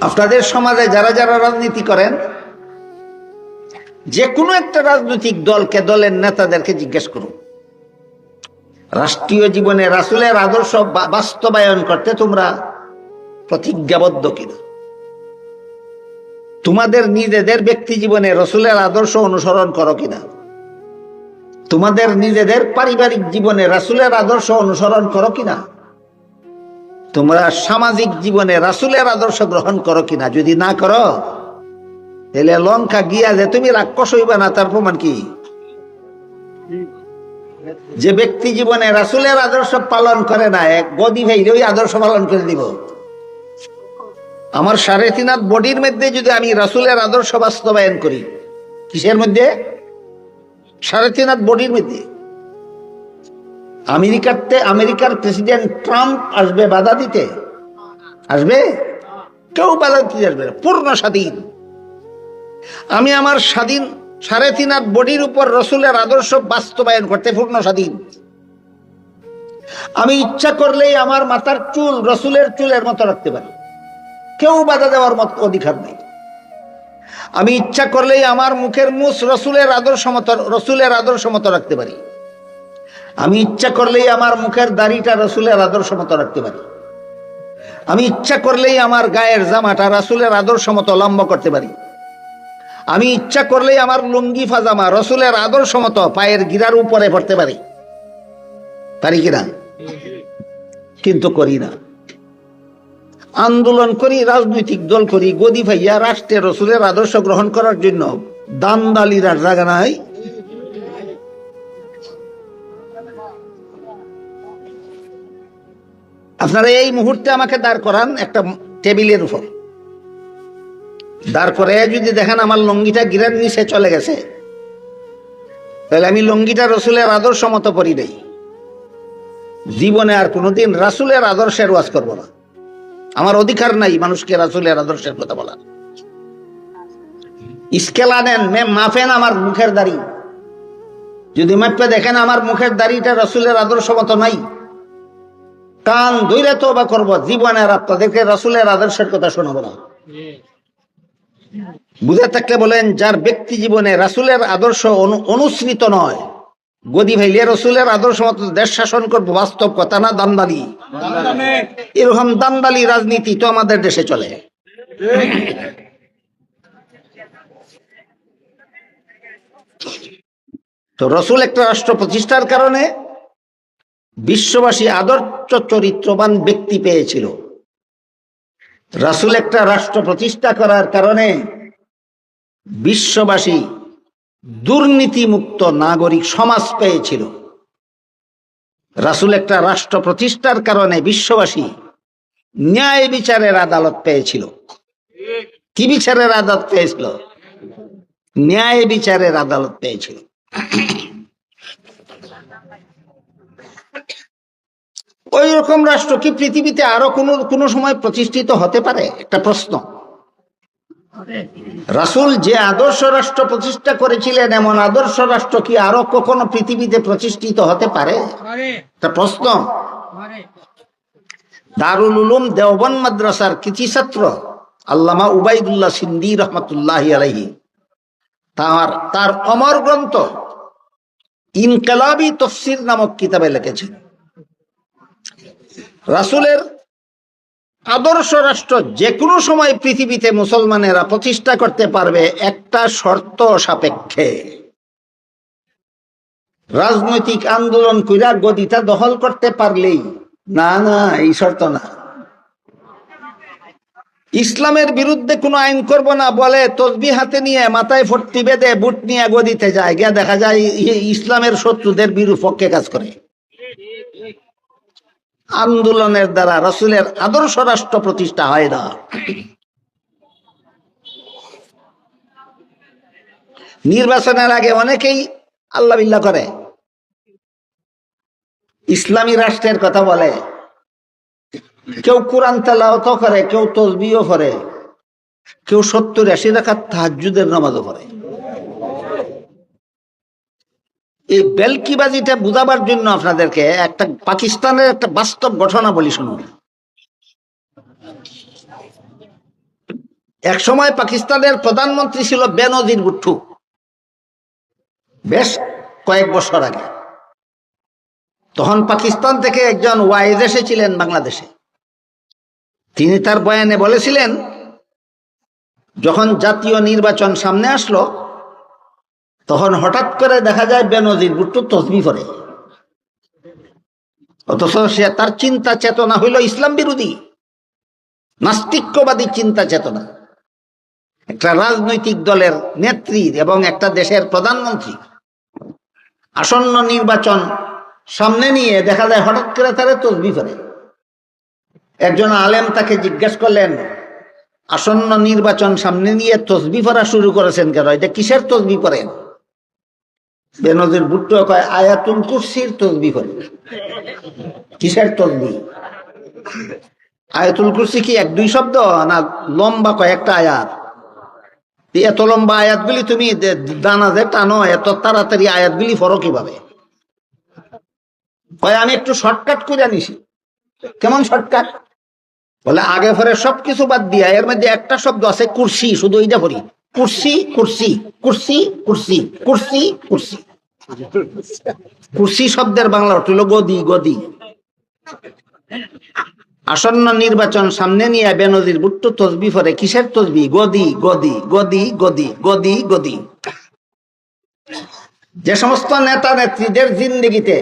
আপনাদের সমাজে যারা যারা রাজনীতি করেন, যে কোনো একটা রাজনৈতিক দলকে, দলের নেতাদেরকে জিজ্ঞেস করুন। রাষ্ট্রীয় জীবনে রাসুলের আদর্শ বাস্তবায়ন করতে তোমরা প্রতিজ্ঞাবদ্ধ কিনা? তোমাদের নিজেদের ব্যক্তি জীবনে রসুলের আদর্শ অনুসরণ করো কিনা? তোমাদের নিজেদের পারিবারিক জীবনে রাসুলের আদর্শ অনুসরণ করো কিনা? তোমরা সামাজিক জীবনে রাসুলের আদর্শ গ্রহণ করো কিনা? যদি না করো, তাহলে লঙ্কা গিয়া যে তুমি রাক্ষস হইবা না, তার প্রমাণ কি? যে ব্যক্তি জীবনে রাসুলের আদর্শ পালন করে না, এক গদি ভাই ওই আদর্শ পালন করে দিব আমার সাড়ে তিন হাত বডির মধ্যে যদি আমি রাসুলের আদর্শ বাস্তবায়ন করি, কিসের মধ্যে? সাড়ে তিন হাত বডির মধ্যে। আমেরিকাতে আমেরিকার প্রেসিডেন্ট ট্রাম্প আসবে বাধা দিতে। আসবে? কেউ বাধা দিতে আসবে না, পূর্ণ স্বাধীন। আমি আমার স্বাধীন সাড়ে তিন হাত বডির উপর রসুলের আদর্শ বাস্তবায়ন করতে পূর্ণ স্বাধীন। আমি ইচ্ছা করলেই আমার মাথার চুল রসুলের চুলের মতো রাখতে পারি। কেউ বাধা দেওয়ার মত অধিকার নেই। আমি ইচ্ছা করলেই আমার মুখের মুস রসুলের আদর্শ মতো রসুলের আদর্শ মতো রাখতে পারি। আমি ইচ্ছা করলেই আমার মুখের দাড়িটা রসুলের আদর্শ মতো রাখতে পারি। আমি ইচ্ছা করলেই আমার গায়ের জামাটা রাসুলের আদর্শ মতো লম্বা করতে পারি। আমি ইচ্ছা করলেই আমার লুঙ্গি ফাজামা রসুলের আদর্শ মতো পায়ের গিরার উপরে পড়তে পারি। পারি কিনা কিন্তু করি না। আন্দোলন করি, রাজনৈতিক দল করি, গদি ভাইয়া, রাষ্ট্রের রসুলের আদর্শ গ্রহণ করার জন্য দান দালির আর জায়গা নাই। আপনারা এই মুহূর্তে আমাকে দাঁড় করান একটা টেবিলের উপর। দাঁড় করে যদি দেখেন আমার লঙ্গিটা গিরার নিচে চলে গেছে, তাহলে আমি লঙ্গিটা রসুলের আদর্শ মতো পরি নাই। জীবনে আর কোনোদিন রাসুলের আদর্শের ওয়াজ করব না। আমার অধিকার নাই মানুষকে রাসুলের আদর্শের কথা বলার। স্কেল আনেন মে- মাপেন আমার মুখের দাড়ি। যদি মাপে দেখেন আমার মুখের দাড়িটা রসুলের আদর্শ মতো নাই কান ধৈরে তো বা করব জীবনে আর আপনাদেরকে রসুলের আদর্শের কথা শোনাবো না। বুঝে থাকলে বলেন, যার ব্যক্তি জীবনে রাসুলের আদর্শ অনুসৃত নয়, গদি ভাইলে রসুলের আদর্শ মতো দেশ শাসন করব, বাস্তব কথা না দান্দালি? এরকম দান্দালি রাজনীতি তো আমাদের দেশে চলে। তো রসুল একটা রাষ্ট্র প্রতিষ্ঠার কারণে বিশ্ববাসী আদর্শ চরিত্রবান ব্যক্তি পেয়েছিল। রাসুল একটা রাষ্ট্র প্রতিষ্ঠা করার কারণে বিশ্ববাসী দুর্নীতিমুক্ত নাগরিক সমাজ পেয়েছিল। রাসুল একটা রাষ্ট্র প্রতিষ্ঠার কারণে বিশ্ববাসী ন্যায় বিচারের আদালত পেয়েছিল। কি বিচারের আদালত পেয়েছিল? ন্যায় বিচারের আদালত পেয়েছিল। ওই রকম রাষ্ট্র কি পৃথিবীতে আরও কোনো কোনো সময় প্রতিষ্ঠিত হতে পারে? একটা প্রশ্ন। রাসূল যে আদর্শ রাষ্ট্র প্রতিষ্ঠা করেছিলেন, এমন আদর্শ রাষ্ট্র কি আরও কখনো পৃথিবীতে প্রতিষ্ঠিত হতে পারে? একটা প্রশ্ন। দারুল উলুম দেওবন মাদ্রাসার কৃতি ছাত্র আল্লামা উবাইদুল্লাহ সিন্দি রহমতুল্লাহ আলহি তার তার অমর গ্রন্থ ইনকালাবি তফসির নামক কিতাবে লিখেছেন। রাসূলের আদর্শ রাষ্ট্র যে কোনো সময় পৃথিবীতে মুসলমানেরা প্রতিষ্ঠা করতে পারবে একটা শর্ত সাপেক্ষে। রাজনৈতিক আন্দোলন কইরা গদিটা দখল করতে পারলেই না না, এই শর্ত না। ইসলামের বিরুদ্ধে কোনো আইন করব না বলে তসবি হাতে নিয়ে মাথায় ফট্টি বেঁধে বুট নিয়ে গদিতে যায়। গিয়া দেখা যায় ইসলামের শত্রুদের বিরুপক্ষে কাজ করে। আন্দোলনের দ্বারা রসুলের আদর্শ রাষ্ট্র প্রতিষ্ঠা হয় না। নির্বাচনের আগে অনেকেই আল্লাহ বিল্লাহ করে। ইসলামী রাষ্ট্রের কথা বলে। কেউ কোরআন তেলাওয়াত করে, কেউ তসবিও করে কেউ সত্তর আশি রাখার তাহাজুদের নামাজও করে এই বেলকিবাজিটা বুঝাবার জন্য আপনাদেরকে একটা পাকিস্তানের একটা বাস্তব ঘটনা বলি শুনুন। এক সময় পাকিস্তানের প্রধানমন্ত্রী ছিল বেনজির ভুট্টু বেশ কয়েক বছর আগে। তখন পাকিস্তান থেকে একজন ওয়াইজ এসেছিলেন বাংলাদেশে। তিনি তার বয়ানে বলেছিলেন, যখন জাতীয় নির্বাচন সামনে আসলো তখন হঠাৎ করে দেখা যায় বেনজির ভুট্টু তসবি করে অথচ সে তার চিন্তা চেতনা হইল ইসলাম বিরোধী, নাস্তিক্যবাদী চিন্তা চেতনা। একটা রাজনৈতিক দলের নেত্রী এবং একটা দেশের প্রধানমন্ত্রী। আসন্ন নির্বাচন সামনে নিয়ে দেখা যায় হঠাৎ করে তারা তসবি করে একজন আলেম তাকে জিজ্ঞেস করলেন, আসন্ন নির্বাচন সামনে নিয়ে তসবি পড়া শুরু করেছেন কেন? এটা কিসের তসবি পড়েন বেনজির ভুট্টো কয় আয়াতুল কুরসির তসবি পড়ে কিসের তসবি? আয়াতুল কুরসি কি এক, দুই শব্দ না লম্বা কয়েকটা আয়াত? এত লম্বা আয়াতগুলি তুমি দানা যে টানো, এত তাড়াতাড়ি আয়াতগুলি ফরো কীভাবে? কয়, আমি একটু শর্টকাট করে আনিছি। কেমন শর্টকাট? বলে, আগে পরে সবকিছু বাদ দিয়া, এর মধ্যে একটা শব্দ আছে কুর্সি, শুধু এইটা পড়ি। কুর্সি কুর্সি কুর্সি কুর্সি কুর্সি কুর্সি। কুর্সি শব্দের বাংলা অর্থ হলো গদি গদি। আসন্ন নির্বাচন সামনে নিয়ে বেনজির বুট্টু তসবি ফরে কিসের তসবি? গদি গদি গদি গদি গদি গদি। যে সমস্ত নেতা নেত্রীদের জিন্দিগিতে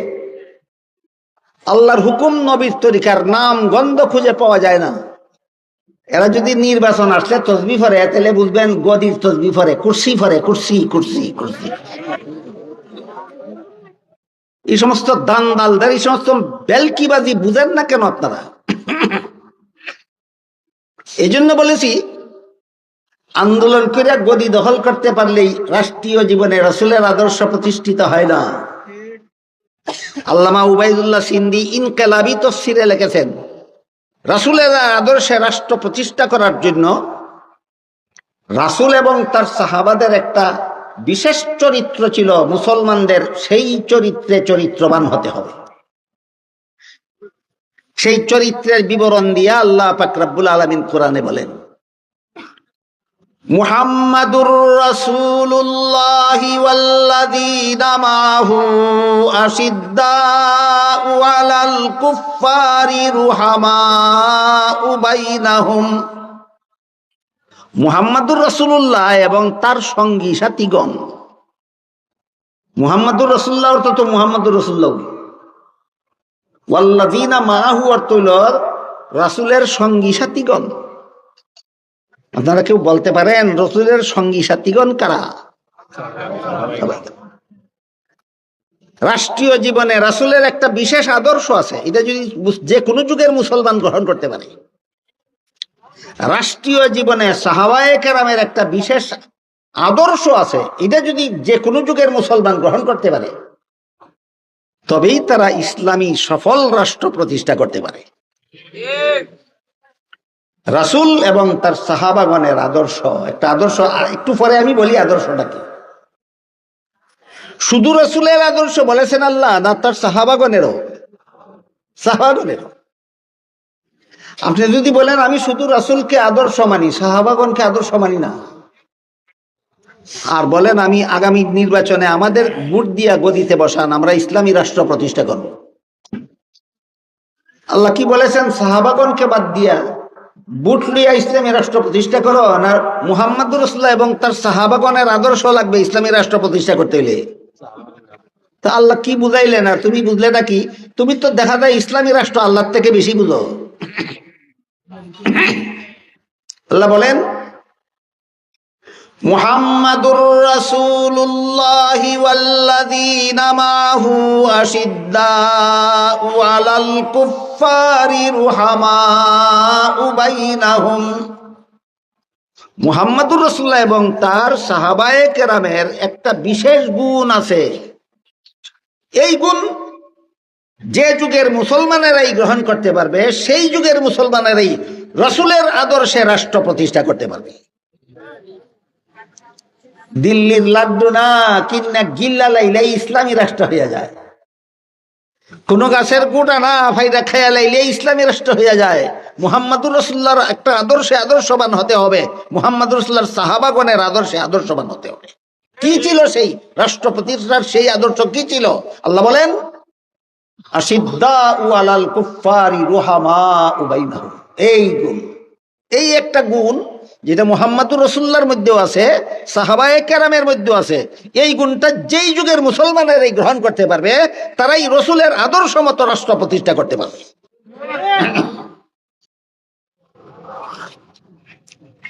আল্লাহর হুকুম নবীর তরিকার নাম, গন্ধ খুঁজে পাওয়া যায় না। এরা যদি নির্বাচন আসলে তসবি ফরে তাহলে বুঝবেন গদির তসবি ফরে কুর্সি ফরে কুর্সি কুর্সি কুর্সি। এই সমস্ত দান দালদার এই সমস্ত বেলকিবাজি বুঝেন না কেন আপনারা? এই জন্য বলেছি, আন্দোলন করে গদি দখল করতে পারলেই রাষ্ট্রীয় জীবনে রসুলের আদর্শ প্রতিষ্ঠিত হয় না। আল্লামা উবাইদুল্লাহ সিন্দি ইনকালাবি তফসিরে লিখেছেন, রাসুলের আদর্শে রাষ্ট্র প্রতিষ্ঠা করার জন্য রাসুল এবং তার সাহাবাদের একটা বিশেষ চরিত্র ছিল মুসলমানদের, সেই চরিত্রে চরিত্রবান হতে হবে। সেই চরিত্রের বিবরণ দিয়ে আল্লাহ পাকরাবুল আলমিন কোরআনে বলেন, মুহাম্মাদুর রাসূলুল্লাহ ওয়াল্লাযীনা মাহু আশিদ্দাউ আলাল কুফফারি রুহামাউ বাইনাহুম। মুহাম্মাদুর রাসূলুল্লাহ এবং তার সঙ্গী সাথীগণ। মুহাম্মাদুর রাসূলুল্লাহ অর্থ তো মুহাম্মাদুর রাসূলুল্লাহ। ওয়াল্লাযীনা মাহু অর্থ রাসূলের সঙ্গী সাথীগণ। আপনারা কেউ বলতে পারেন রসুলের সঙ্গী সাথীগণ কারা? রাষ্ট্রীয় জীবনে রাসুলের একটা বিশেষ আদর্শ আছে। এটা যদি যে কোনো যুগের মুসলমান গ্রহণ করতে পারে। রাষ্ট্রীয় জীবনে সাহাবায়ে কেরামের একটা বিশেষ আদর্শ আছে। এটা যদি যে কোনো যুগের মুসলমান গ্রহণ করতে পারে, তবেই তারা ইসলামী সফল রাষ্ট্র প্রতিষ্ঠা করতে পারে। রাসুল এবং তার সাহাবাগণের আদর্শ, একটা আদর্শ একটু পরে আমি বলি আদর্শটা কি। শুধু রসুলের আদর্শ বলেছেন আল্লাহ, না তার সাহাবাগণেরও। সাহাবাগণেরও। আপনি যদি বলেন, আমি শুধু রাসুলকে আদর্শ মানি সাহাবাগনকে আদর্শ মানি না। আর বলেন, আমি আগামী নির্বাচনে আমাদের ভোট দিয়া গদিতে বসান, আমরা ইসলামী রাষ্ট্র প্রতিষ্ঠা করব। আল্লাহ কি বলেছেন? সাহাবাগনকে বাদ দিয়া বুট লিয়া ইসলামী রাষ্ট্র প্রতিষ্ঠা করো, না মুহাম্মদুর রসুল্লাহ এবং তার সাহাবাগনের আদর্শ লাগবে ইসলামী রাষ্ট্র প্রতিষ্ঠা করতে হইলে? তা আল্লাহ কি বুঝাইলে না তুমি বুঝলে নাকি? তুমি তো দেখা যায় ইসলামী রাষ্ট্র আল্লাহর থেকে বেশি বুঝো। আল্লাহ বলেন, মুহাম্মাদুর রাসূলুল্লাহ ওয়াল্লাযীনা মাহু আশিদ্দাউ আলাল কুফফারি রুহামাউ বাইনাহুম। মুহাম্মাদুর রাসূলুল্লাহ এবং তার সাহাবায়ে কেরামের একটা বিশেষ গুণ আছে। এই গুণ যে যুগের মুসলমানেরাই গ্রহণ করতে পারবে, সেই যুগের মুসলমানেরাই রসুলের আদর্শে রাষ্ট্র প্রতিষ্ঠা করতে পারবে। দিল্লির লাড্ডু না, কিন্না গিল্লা লাইলে ইসলামী রাষ্ট্র হইয়া যায়। কোন গাছের গোটা না, ফাইদা খেয়া লাইলে ইসলামী রাষ্ট্র হয়ে যায়। মুহাম্মাদুর রসুল্লাহর একটা আদর্শে আদর্শবান হতে হবে, মুহাম্মাদুর রসুল্লাহর সাহাবাগণের আদর্শে আদর্শবান হতে হবে। কি ছিল সেই রাষ্ট্রপতির, সেই আদর্শ কি ছিল? আল্লাহ বলেন এই গুণ, এই একটা গুণ যেটা মোহাম্মদুর রসুল্লার মধ্যেও আছে, সাহাবায়ে কেরামের মধ্যেও আছে, এই গুণটা যেই যুগের মুসলমানের এই গ্রহণ করতে পারবে, তারাই রসুলের আদর্শ মতো রাষ্ট্র প্রতিষ্ঠা করতে পারবে।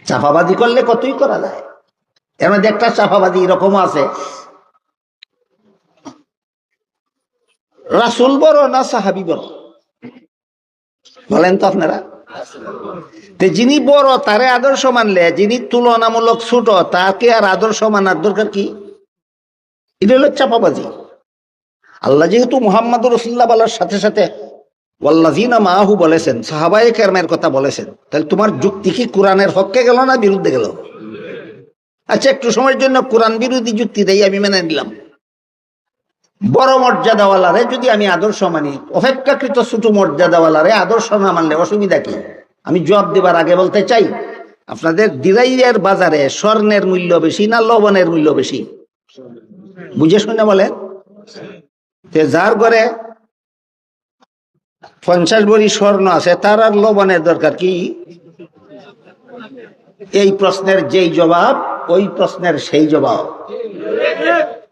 চাপাবাদি করলে কতই করা যায়? এর মধ্যে একটা চাপাবাদি এরকম আছে রাসুল বড় না সাহাবি বড়? বলেন তো আপনারা। যিনি বড়, তারে আদর্শ মানলে, যিনি তুলনামূলক ছোট, তাকে আর আদর্শ মানার দরকার কি? এটা হলো চাপাবাজি। আল্লাহ যেহেতু মোহাম্মদ রসুল্লাহ বলার সাথে সাথে ওয়াল্লাজিনা মাহু বলেছেন সাহাবাই কেরমের কথা বলেছেন, তাহলে তোমার যুক্তি কি কোরআনের হককে গেল না বিরুদ্ধে গেল? আচ্ছা একটু সময়ের জন্য কোরআন বিরোধী যুক্তি দেই, আমি মেনে নিলাম। বড় মর্যাদাওয়ালারে যদি আমি আদর্শ মানি, অপেক্ষাকৃত ছোট মর্যাদাওয়ালারে আদর্শ না মানলে অসুবিধা কি? আমি জবাব দেবার আগে বলতে চাই, আপনাদের দিরাইয়ের বাজারে স্বর্ণের মূল্য বেশি না লবণের মূল্য বেশি? বুঝে শুনে বলেন। যার ঘরে পঞ্চাশ বড়ি স্বর্ণ আছে, তার আর লবণের দরকার কি? এই প্রশ্নের যেই জবাব, ওই প্রশ্নের সেই জবাব।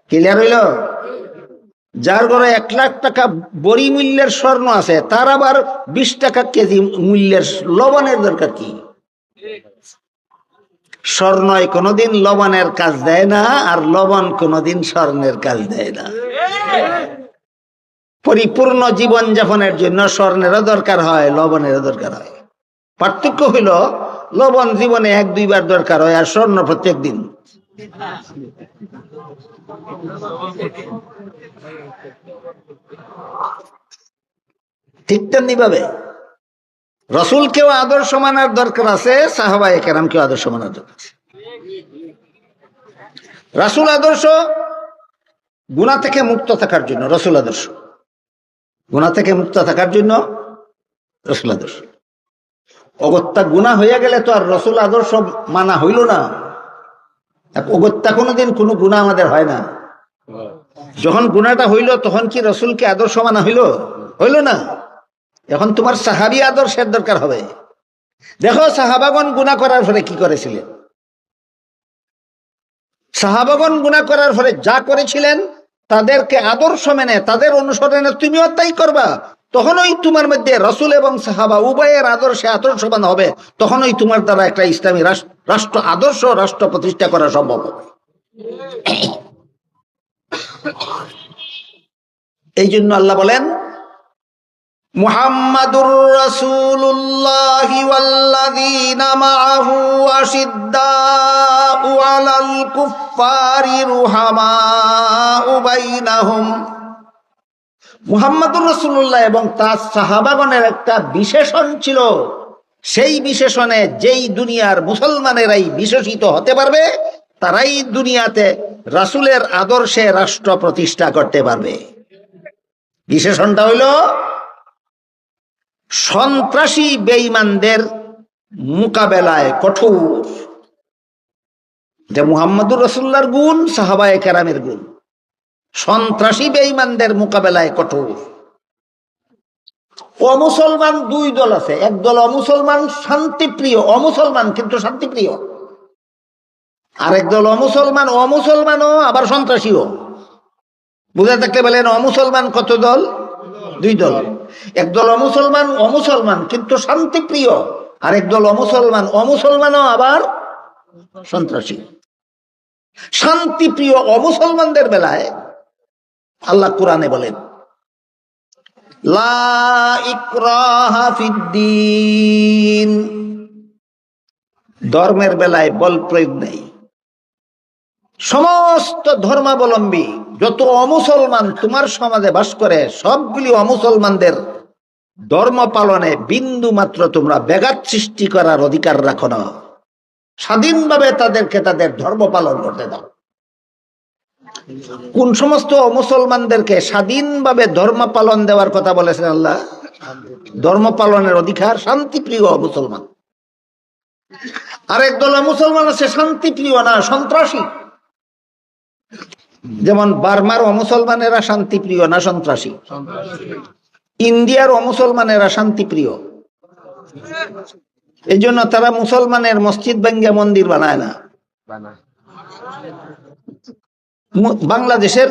ক্লিয়ার হইল? যার ঘরে এক লাখ টাকা বড়ি মূল্যের স্বর্ণ আছে, তার আবার বিশ টাকা কেজি মূল্যের লবণের দরকার কি? স্বর্ণয় কোনোদিন লবণের কাজ দেয় না, আর লবণ কোনোদিন স্বর্ণের কাজ দেয় না। পরিপূর্ণ জীবন যাপনের জন্য স্বর্ণেরও দরকার হয়, লবণেরও দরকার হয়। পার্থক্য হইল, লবণ জীবনে এক দুইবার দরকার হয়, আর স্বর্ণ প্রত্যেক দিন। ঠিক তেমনি ভাবে রসুলকেও আদর্শ মানার দরকার আছে সাহাবাই কেরামকেও আদর্শ মানার দরকার আছে। রাসুল আদর্শ গুণা থেকে মুক্ত থাকার জন্য, রসুল আদর্শ। গুণা থেকে মুক্ত থাকার জন্য রসুল আদর্শ। অগত্যা গুণা হইয়া গেলে তো আর রসুল আদর্শ মানা হইল না। অগত্যা কোনোদিন কোনো গুণা আমাদের হয় না। যখন গুণাটা হইল, তখন কি রসুলকে আদর্শ মানা হইল? হইল না। এখন তোমার সাহাবি আদর্শের দরকার হবে। দেখো সাহাবাগন গুণা করার ফলে কি করেছিলেন? সাহাবাগন গুণা করার ফলে যা করেছিলেন, তাদেরকে আদর্শ মেনে, তাদের অনুসরণে তুমিও তাই করবা। তখনই তোমার মধ্যে রসুল এবং সাহাবা উভয়ের আদর্শে আদর্শবান হবে। তখনই তোমার দ্বারা একটা ইসলামী রাষ্ট্র আদর্শ রাষ্ট্র প্রতিষ্ঠা করা সম্ভব হবে। এই জন্য আল্লাহ বলেন, মুহাম্মাদুর রাসূলুল্লাহ ওয়াল্লাযীনা মাআহু আশিদ্দাউ আলাল কুফফারি রুহামাউ মুহাম্মাদুর রসুল্লাহ এবং তার সাহাবাগণের একটা বিশেষণ ছিল। সেই বিশেষণে যেই দুনিয়ার মুসলমানেরাই বিশেষিত হতে পারবে, তারাই দুনিয়াতে রাসূলের আদর্শে রাষ্ট্র প্রতিষ্ঠা করতে পারবে। বিশেষণটা হইল, সন্ত্রাসী বেঈমানদের মোকাবেলায় কঠোর। যে মুহাম্মদুর রসুল্লার গুণ, সাহাবায় কেরামের গুণ। সন্ত্রাসী বেঈমানদের মোকাবেলায় কঠোর। অমুসলমান দুই দল আছে। এক দল অমুসলমান শান্তিপ্রিয়, অমুসলমান কিন্তু শান্তিপ্রিয়। আরেক দল অমুসলমান অমুসলমানও, আবার সন্ত্রাসীও। বুঝে থাকলে বলেন অমুসলমান কত দল? দুই দল। একদল অমুসলমান অমুসলমান কিন্তু শান্তিপ্রিয় আর একদল অমুসলমান অমুসলমানও, আবার সন্ত্রাসী। শান্তিপ্রিয় অমুসলমানদের বেলায় আল্লাহ কোরআনে বলেন ধর্মের বেলায় বল প্রয়োগ নেই। সমস্ত ধর্মাবলম্বী, যত অমুসলমান তোমার সমাজে বাস করে, সবগুলি অমুসলমানদের ধর্ম পালনে বিন্দু মাত্র তোমরা ব্যাঘাত সৃষ্টি করার অধিকার রাখো না। স্বাধীনভাবে তাদেরকে তাদের ধর্ম পালন করতে দাও। কোন সমস্ত মুসলমানদেরকে স্বাধীনভাবে ধর্ম পালন দেওয়ার কথা বলেছেন আল্লাহ? ধর্ম পালনের অধিকার শান্তিপ্রিয় মুসলমান। আরেক দল মুসলমান আছে, শান্তিপ্রিয় না, সন্ত্রাসী। যেমন বার্মার অমুসলমানেরা শান্তিপ্রিয় না, সন্ত্রাসী। ইন্ডিয়ার অমুসলমানেরা শান্তিপ্রিয়। এই জন্য তারা মুসলমানের মসজিদ ভেঙ্গে মন্দির বানায় না। বাংলাদেশের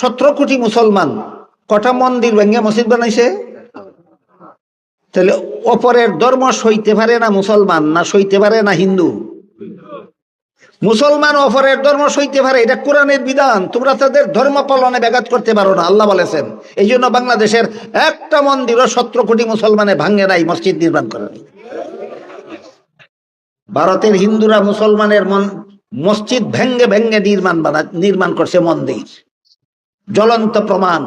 সতেরো কোটি মুসলমান কটা মন্দির ভেঙ্গে মসজিদ বানাইছে? তাহলে অপরের ধর্ম সইতে পারে না মুসলমান না সইতে পারে না হিন্দু? মুসলমান অপরের ধর্ম সইতে পারে, এটা কোরআনের বিধান। তোমরা তাদের ধর্ম পালনে ব্যাঘাত করতে পারো না, আল্লাহ বলেছেন। এই জন্য বাংলাদেশের একটা মন্দিরও সতেরো কোটি মুসলমানে ভাঙে নাই, মসজিদ নির্মাণ করে ভারতের হিন্দুরা মুসলমানের মন মসজিদ ভেঙ্গে ভেঙ্গে নির্মাণ বানা নির্মাণ করছে মন্দির। জ্বলন্ত প্রমাণ।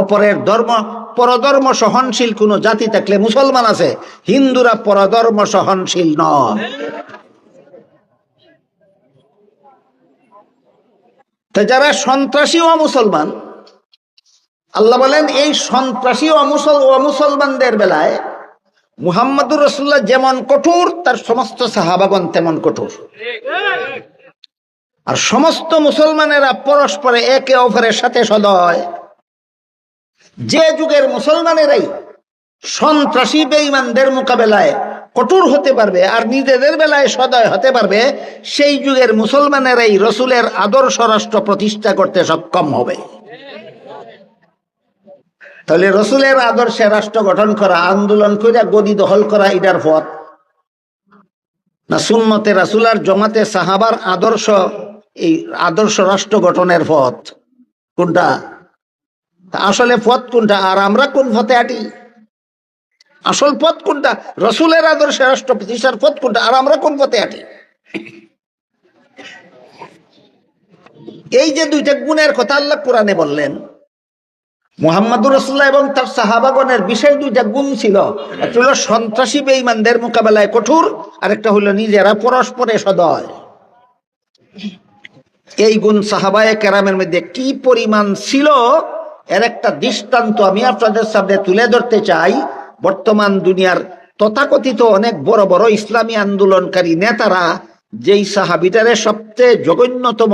অপরের ধর্ম, পরধর্ম সহনশীল কোন জাতি থাকলে মুসলমান আছে, হিন্দুরা পরধর্ম সহনশীল নয়। তা যারা সন্ত্রাসী ও মুসলমান, আল্লাহ বলেন, এই সন্ত্রাসী ও মুসল ও মুসলমানদের বেলায় মুহাম্মদুর রসুল্লাহ যেমন কঠোর, তার সমস্ত সাহাবাগন তেমন কঠোর। আর সমস্ত মুসলমানেরা পরস্পরে একে অপরের সাথে সদয়। যে যুগের মুসলমানেরাই সন্ত্রাসী বেঈমানদের মোকাবেলায় কঠোর হতে পারবে আর নিজেদের বেলায় সদয় হতে পারবে, সেই যুগের মুসলমানেরাই রসুলের আদর্শ রাষ্ট্র প্রতিষ্ঠা করতে সক্ষম হবে। তাহলে রসুলের আদর্শে রাষ্ট্র গঠন করা, আন্দোলন করে গদি দখল করা, এটার পথ? না সুন্নতে রাসুলার জমাতে সাহাবার আদর্শ এই আদর্শ রাষ্ট্র গঠনের পথ, কোনটা? আসলে পথ কোনটা আর আমরা কোন পথে হাঁটি আসল পথ কোনটা? রসুলের আদর্শে রাষ্ট্র প্রতিষ্ঠার পথ কোনটা আর আমরা কোন পথে হাঁটি এই যে দুইটা গুণের কথা আল্লাহ কোরআনে বললেন, মোহাম্মদুর রসুল্লাহ এবং তার সাহাবাগণের বিশেষ দুইটা গুণ ছিল। একটা হলো সন্ত্রাসী বেঈমানদের মোকাবেলায় কঠোর, আরেকটা হলো নিজেরা পরস্পরে সদয়। এই গুণ সাহাবায় কেরামের মধ্যে কি পরিমাণ ছিল? এর একটা দৃষ্টান্ত আমি আপনাদের সামনে তুলে ধরতে চাই। বর্তমান দুনিয়ার তথাকথিত অনেক বড় বড় ইসলামী আন্দোলনকারী নেতারা যেই সাহাবিটারে সবচেয়ে জঘন্যতম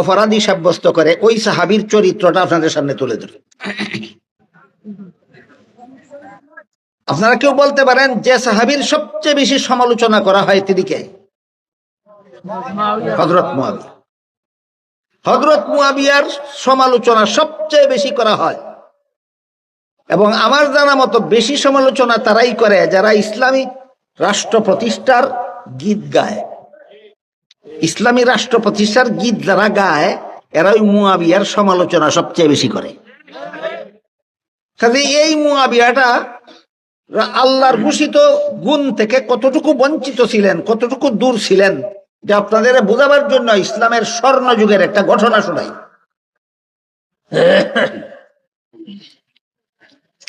অপরাধী সাব্যস্ত করে, ওই সাহাবির চরিত্রটা আপনাদের সামনে তুলে ধরে। আপনারা কেউ বলতে পারেন যে সাহাবির সবচেয়ে বেশি সমালোচনা করা হয় তিনি কে? হজরত মুয়াবিয়া হজরত মুয়াবিয়ার সমালোচনা সবচেয়ে বেশি করা হয়। এবং আমার জানা মতো বেশি সমালোচনা তারাই করে যারা ইসলামী রাষ্ট্র প্রতিষ্ঠার গীত গায়। ইসলামী রাষ্ট্র প্রতিষ্ঠার গীত যারা গায় এরা ওই মুয়াবিয়ার সমালোচনা সবচেয়ে বেশি করে। কাজে এই মুয়াবিয়াটা আল্লাহর ঘোষিত গুণ থেকে কতটুকু বঞ্চিত ছিলেন, কতটুকু দূর ছিলেন যে আপনাদের বোঝাবার জন্য ইসলামের স্বর্ণ যুগের একটা ঘটনা শোনাই।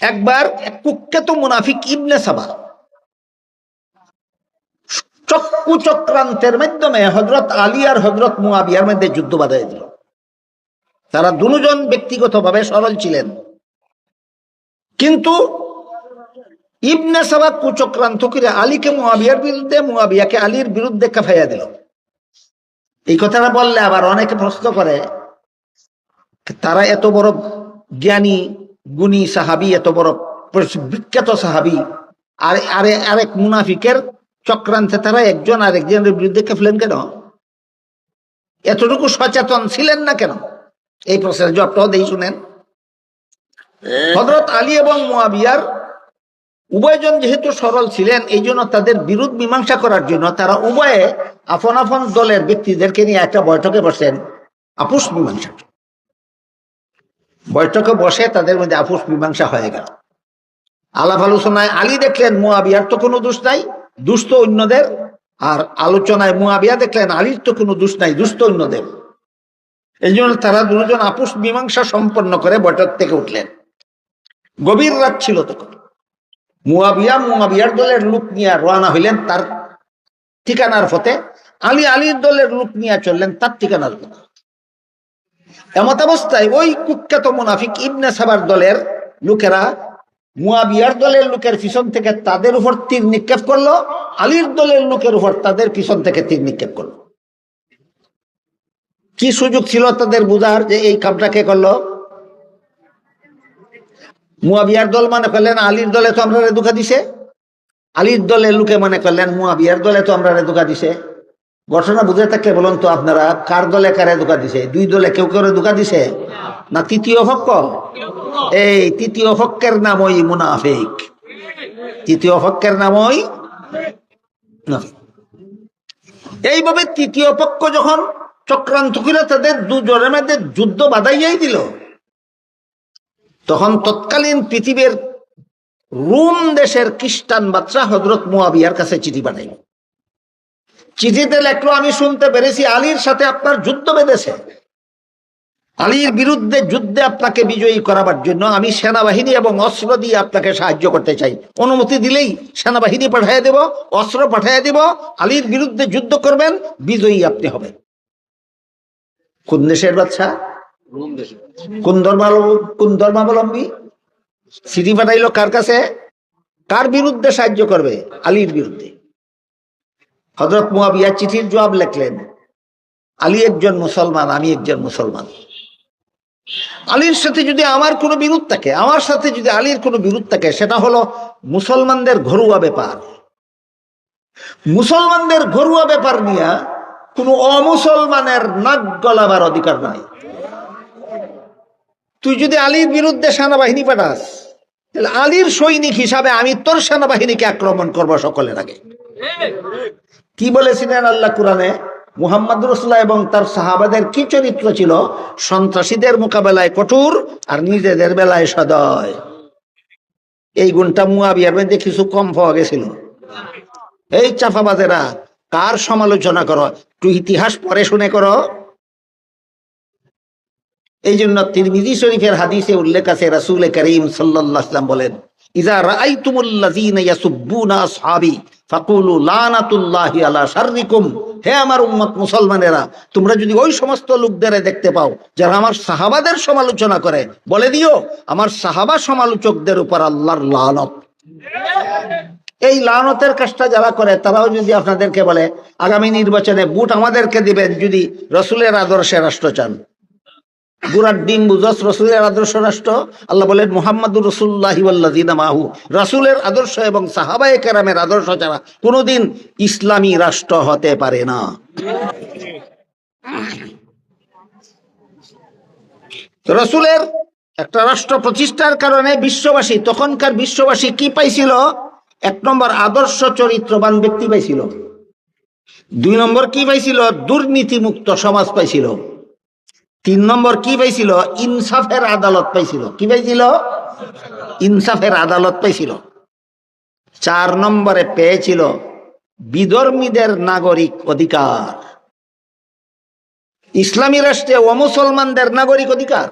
একবার এক কুখ্যাত মুনাফিক ইবনে সাবা চক্কু চক্রান্তের মাধ্যমে হজরত আলী আর হজরত মুয়াবিয়ার মধ্যে যুদ্ধ বাধাই দিল। তারা দুজন ব্যক্তিগতভাবে সরল ছিলেন। কিন্তু ইবনে সাবা কুচক্রান্ত করে আলীকে মুয়াবিয়ার বিরুদ্ধে মুয়াবিয়াকে আলীর বিরুদ্ধে কাফাইয়া দিল। এই কথাটা বললে আবার অনেকে প্রশ্ন করে তারা এত বড় জ্ঞানী গুণী সাহাবি এত বড় বিখ্যাত সাহাবি আর আরে আরেক মুনাফিকের চক্রান্তে তারা একজন আরেকজনের বিরুদ্ধে খেফলেন কেন? এতটুকু সচেতন ছিলেন না কেন? এই প্রশ্নের জবটাও দেই শুনেন। হজরত আলী এবং মুয়াবিয়ার উভয়জন যেহেতু সরল ছিলেন, এই জন্য তাদের বিরোধ মীমাংসা করার জন্য তারা উভয়ে আপন আপন দলের ব্যক্তিদেরকে নিয়ে একটা বৈঠকে বসেন আপুস মীমাংসা। বৈঠকে বসে তাদের মধ্যে আপুস মীমাংসা হয়ে গেল। আলাপ আলোচনায় আলী দেখলেন মুয়াবিয়ার তো কোনো দোষ নাই, দুষ্ট অন্যদের, আর আলোচনায় মুয়াবিয়া দেখলেন আলীর তো কোনো দোষ নাই, দুষ্ট অন্যদের। এই জন্য তারা দুজন আপুস মীমাংসা সম্পন্ন করে বৈঠক থেকে উঠলেন। গভীর রাত ছিল তখন। মুয়াবিয়া, মুয়াবিয়ার দলের লোক নিয়ে রওনা হইলেন, তার ঠিকানার পথে। আলী আলীর দলের লোক নিয়ে চললেন, তার ঠিকানার পথে। এমত অবস্থায় ওই কুখ্যাত মুনাফিক ইবনে সাবার দলের লোকেরা মুয়াবিয়ার দলের লোকের পিছন থেকে তাদের উপর তীর নিক্ষেপ করল, আলীর দলের লোকের উপর তাদের পিছন থেকে তীর নিক্ষেপ করল। কি সুযোগ ছিল তাদের বুঝার যে এই কামটা কে করল? মুয়াবিয়ার দল মানে করলেন আলীর দলে তো আমরা দুঃখা দিছে? আলীর দলে লোকে মানে করলেন মুয়াবিয়ার দলে তো আমরা দুঃখা দিছে। ঘটনা বুঝে থাকলে বলুন তো আপনারা, কার দলে কারে ধোকা দিছে? দুই দলে কেউ কেউ ধোকা দিছে? না তৃতীয় পক্ষ? এই তৃতীয় পক্ষের নাম ওই মুনাফিক। তৃতীয় পক্ষের নাম ওই। এইভাবে তৃতীয় পক্ষ যখন চক্রান্ত করে তাদের দুজনের মধ্যে যুদ্ধ বাধাইয়াই দিল। তখন তৎকালীন পৃথিবীর রুম দেশের খ্রিস্টান বাচ্চা হজরত মুয়াবিয়ার কাছে চিঠি পাঠাইল। চিঠিতে লেখলো, আমি শুনতে পেরেছি, আলীর সাথে আপনার যুদ্ধ বেঁধেছে। আলীর বিরুদ্ধে যুদ্ধে আপনাকে বিজয়ী করাবার জন্য আমি সেনাবাহিনী এবং অস্ত্র দিয়ে আপনাকে সাহায্য করতে চাই। অনুমতি দিলেই সেনাবাহিনী পাঠিয়ে দেব, অস্ত্র পাঠিয়ে দেব, আলীর বিরুদ্ধে যুদ্ধ করবেন, বিজয়ী আপনি হবেন। কোন দেশের বাচ্চা কোন ধর্মাবলম্বী কোন ধর্মাবলম্বী? চিঠি পাঠাইলো কার কাছে? কার বিরুদ্ধে সাহায্য করবে? আলীর বিরুদ্ধে। হজরত মুয়াবিয়া চিঠির জবাব লেখলেন, আলী একজন মুসলমান, আমি একজন মুসলমান। আলীর সাথে যদি আমার কোনো বিরোধ থাকে, আমার সাথে যদি আলীর কোনো বিরোধ থাকে, সেটা হলো মুসলমানদের ঘরুয়া ব্যাপার। মুসলমানদের ঘরোয়া ব্যাপার নিয়ে কোনো অমুসলমানের নাক গলাবার অধিকার নাই। তুই যদি আলীর বিরুদ্ধে সেনাবাহিনী পাঠাস, তাহলে আলীর সৈনিক হিসাবে আমি তোর সেনাবাহিনীকে আক্রমণ করব সকলের আগে। কি বলেছিলেন আল্লাহ কোরআনে? মুহাম্মদ রসুল্লাহ এবং তার সাহাবাদের কি চরিত্র ছিল? সন্ত্রাসীদের মোকাবেলায় কঠোর আর নিজেদের বেলায় সদয়। এই গুণটা মুয়াবিয়ার মধ্যে কিছু কম পাওয়া গেছিল। এই চাফাবাজেরা কার সমালোচনা করো? তুই ইতিহাস পরে শুনে করো। এই জন্য তিরমিজি শরীফের হাদিসে উল্লেখ আছে, রাসূল করিম আলাইহি বলেন হে আমার উম্মত মুসলমানেরা, তোমরা যদি ওই সমস্ত লোকদের দেখতে পাও, যারা আমার সাহাবাদের সমালোচনা করে, বলে দিও, আমার সাহাবা সমালোচকদের উপর আল্লাহর লানত। এই লানতের কাজটা যারা করে, তারাও যদি আপনাদেরকে বলে, আগামী নির্বাচনে বুট আমাদেরকে দিবেন, যদি রসুলের আদর্শে রাষ্ট্র চান। রসুলের আদর্শ রাষ্ট্র? আল্লাহ আদর্শ এবং আদর্শ ছাড়া কোনোদিন ইসলামী রাষ্ট্র হতে পারে না। রসুলের একটা রাষ্ট্র প্রতিষ্ঠার কারণে বিশ্ববাসী, তখনকার বিশ্ববাসী কি পাইছিল? এক নম্বর আদর্শ চরিত্রবান ব্যক্তি পাইছিল। দুই নম্বর কি পাইছিল? দুর্নীতি মুক্ত সমাজ পাইছিল। তিন নম্বর কি পাইছিল? ইনসাফের আদালত পাইছিল। কি পাইছিল? ইনসাফের আদালত পাইছিল। চার নম্বরে পেয়েছিল বিধর্মীদের নাগরিক অধিকার। ইসলামী রাষ্ট্রে অমুসলমানদের নাগরিক অধিকার।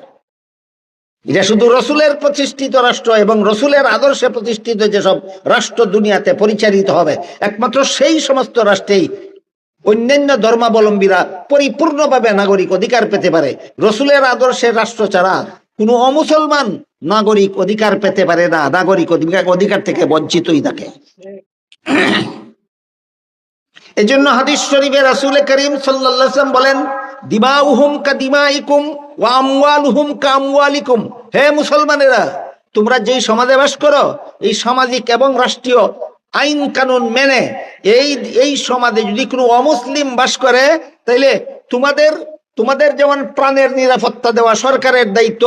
এটা শুধু রসুলের প্রতিষ্ঠিত রাষ্ট্র এবং রসুলের আদর্শে প্রতিষ্ঠিত যেসব রাষ্ট্র দুনিয়াতে পরিচালিত হবে, একমাত্র সেই সমস্ত রাষ্ট্রেই অন্যান্য ধর্মাবলম্বীরা পরিপূর্ণভাবে নাগরিক অধিকার পেতে পারে। রসুলের আদর্শের রাষ্ট্র ছাড়া কোনো অমুসলমান নাগরিক অধিকার পেতে পারে না, নাগরিক অধিকার থেকে বঞ্চিতই থাকে। এই জন্য হাদিস শরীফে রাসুল করিম সাল্লাম বলেন দিমাউহুম কা দিমাইকুম ওয়া আমওয়ালুহুম কা আমওয়ালিকুম হে মুসলমানেরা, তোমরা যেই সমাজে বাস করো, এই সামাজিক এবং রাষ্ট্রীয় আইন কানুন মেনে এই এই সমাজে যদি কোনো অমুসলিম বাস করে তাইলে তোমাদের তোমাদের যেমন প্রাণের নিরাপত্তা দেওয়া সরকারের দায়িত্ব,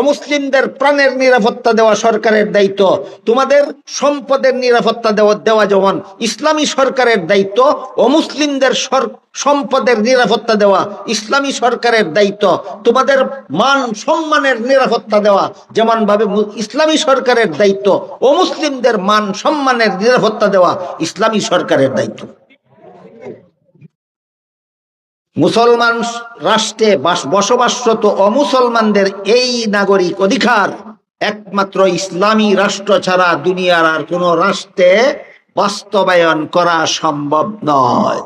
অমুসলিমদের প্রাণের নিরাপত্তা দেওয়া সরকারের দায়িত্ব, তোমাদের সম্পদের নিরাপত্তা দেওয়া দেওয়া যেমন ইসলামী সরকারের দায়িত্ব, অমুসলিমদের সম্পদের নিরাপত্তা দেওয়া ইসলামী সরকারের দায়িত্ব, তোমাদের মান সম্মানের নিরাপত্তা দেওয়া যেমন ভাবে ইসলামী সরকারের দায়িত্ব, অমুসলিমদের মান সম্মানের নিরাপত্তা দেওয়া ইসলামী সরকারের দায়িত্ব। মুসলমান রাষ্ট্রে বসবাসরত অমুসলমানদের এই নাগরিক অধিকার একমাত্র ইসলামী রাষ্ট্র ছাড়া দুনিয়ার আর কোন রাষ্ট্রে বাস্তবায়ন করা সম্ভব নয়।